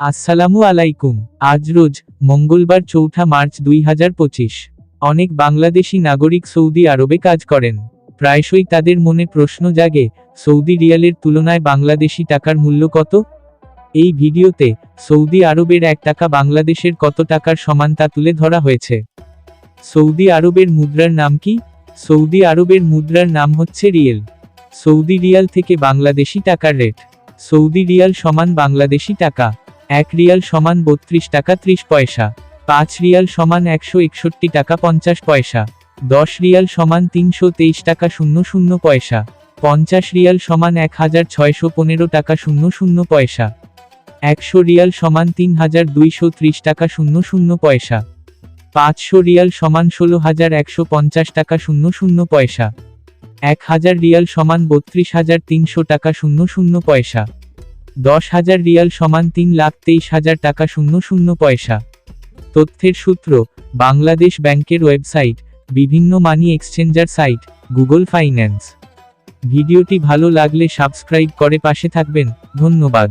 আসসালামু আলাইকুম। আজ রোজ, মঙ্গলবার চৌঠা মার্চ দুই হাজার পঁচিশ। অনেক বাংলাদেশি নাগরিক সৌদি আরবে কাজ করেন। প্রায়শই তাদের মনে প্রশ্ন জাগে, সৌদি রিয়ালের তুলনায় বাংলাদেশি টাকার মূল্য কত? এই ভিডিওতে, সৌদি আরবের এক টাকা বাংলাদেশের কত টাকার সমান তা তুলে ধরা হয়েছে। সৌদি আরবের মুদ্রার নাম কি? সৌদি আরবের মুদ্রার নাম হচ্ছে রিয়েল। সৌদি রিয়াল থেকে বাংলাদেশি টাকার রেট। সৌদি রিয়াল সমান বাংলাদেশি টাকা। এক রিয়াল সমান বত্রিশ টাকা ত্রিশ পয়সা, পাঁচ রিয়াল সমান একশো একষট্টি টাকা পঞ্চাশ পয়সা, দশ রিয়াল সমান তিনশো তেইশ টাকা শূন্য শূন্য পয়সা, পঞ্চাশ রিয়াল সমান এক হাজার ছয়শো পনেরো টাকা শূন্য শূন্য পয়সা, একশো রিয়াল সমান তিন হাজার দুইশো ত্রিশ টাকা শূন্য শূন্য পয়সা, পাঁচশো রিয়াল সমান ষোলো হাজার একশো পঞ্চাশ টাকা শূন্য শূন্য পয়সা, এক হাজার রিয়াল সমান বত্রিশ হাজার তিনশো টাকা শূন্য শূন্য পয়সা। দশ হাজার রিয়াল সমান তিন লাখ তেইশ হাজার টাকা শূন্য শূন্য পয়সা। তথ্যের সূত্র, বাংলাদেশ ব্যাংকের ওয়েবসাইট, বিভিন্ন money exchanger site, Google finance. ভিডিওটি ভালো লাগলে সাবস্ক্রাইব করে পাশে থাকবেন, ধন্যবাদ।